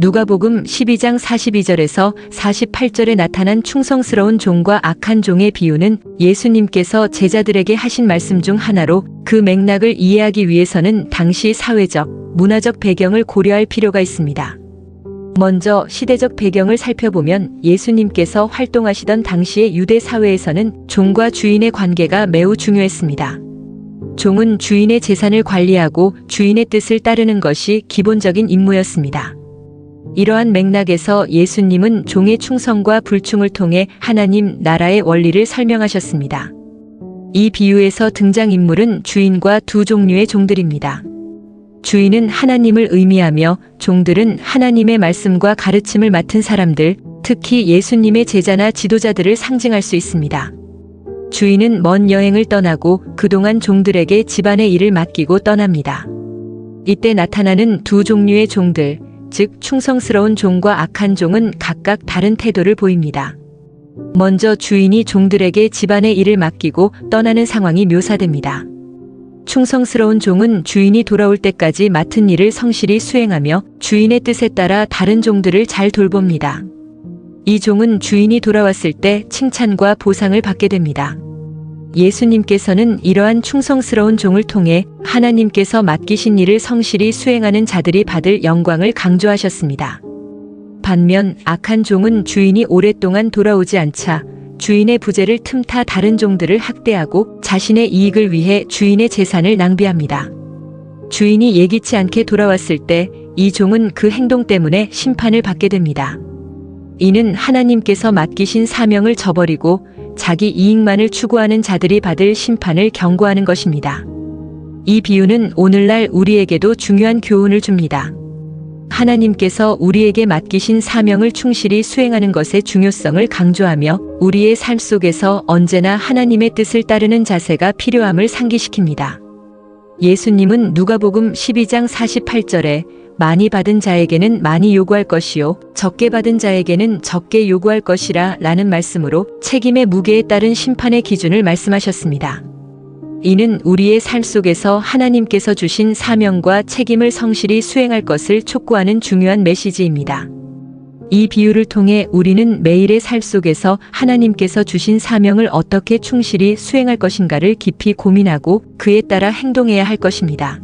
누가복음 12장 42절에서 48절에 나타난 충성스러운 종과 악한 종의 비유는 예수님께서 제자들에게 하신 말씀 중 하나로 그 맥락을 이해하기 위해서는 당시 사회적, 문화적 배경을 고려할 필요가 있습니다. 먼저 시대적 배경을 살펴보면 예수님께서 활동하시던 당시의 유대 사회에서는 종과 주인의 관계가 매우 중요했습니다. 종은 주인의 재산을 관리하고 주인의 뜻을 따르는 것이 기본적인 임무였습니다. 이러한 맥락에서 예수님은 종의 충성과 불충을 통해 하나님 나라의 원리를 설명하셨습니다. 이 비유에서 등장인물은 주인과 두 종류의 종들입니다. 주인은 하나님을 의미하며 종들은 하나님의 말씀과 가르침을 맡은 사람들, 특히 예수님의 제자나 지도자들을 상징할 수 있습니다. 주인은 먼 여행을 떠나고 그동안 종들에게 집안의 일을 맡기고 떠납니다. 이때 나타나는 두 종류의 종들, 즉 충성스러운 종과 악한 종은 각각 다른 태도를 보입니다. 먼저 주인이 종들에게 집안의 일을 맡기고 떠나는 상황이 묘사됩니다. 충성스러운 종은 주인이 돌아올 때까지 맡은 일을 성실히 수행하며 주인의 뜻에 따라 다른 종들을 잘 돌봅니다. 이 종은 주인이 돌아왔을 때 칭찬과 보상을 받게 됩니다. 예수님께서는 이러한 충성스러운 종을 통해 하나님께서 맡기신 일을 성실히 수행하는 자들이 받을 영광을 강조하셨습니다. 반면 악한 종은 주인이 오랫동안 돌아오지 않자 주인의 부재를 틈타 다른 종들을 학대하고 자신의 이익을 위해 주인의 재산을 낭비합니다. 주인이 예기치 않게 돌아왔을 때 이 종은 그 행동 때문에 심판을 받게 됩니다. 이는 하나님께서 맡기신 사명을 저버리고 자기 이익만을 추구하는 자들이 받을 심판을 경고하는 것입니다. 이 비유는 오늘날 우리에게도 중요한 교훈을 줍니다. 하나님께서 우리에게 맡기신 사명을 충실히 수행하는 것의 중요성을 강조하며 우리의 삶 속에서 언제나 하나님의 뜻을 따르는 자세가 필요함을 상기시킵니다. 예수님은 누가복음 12장 48절에 많이 받은 자에게는 많이 요구할 것이요 적게 받은 자에게는 적게 요구할 것이라 라는 말씀으로 책임의 무게에 따른 심판의 기준을 말씀하셨습니다. 이는 우리의 삶 속에서 하나님께서 주신 사명과 책임을 성실히 수행할 것을 촉구하는 중요한 메시지입니다. 이 비유를 통해 우리는 매일의 삶 속에서 하나님께서 주신 사명을 어떻게 충실히 수행할 것인가를 깊이 고민하고 그에 따라 행동해야 할 것입니다.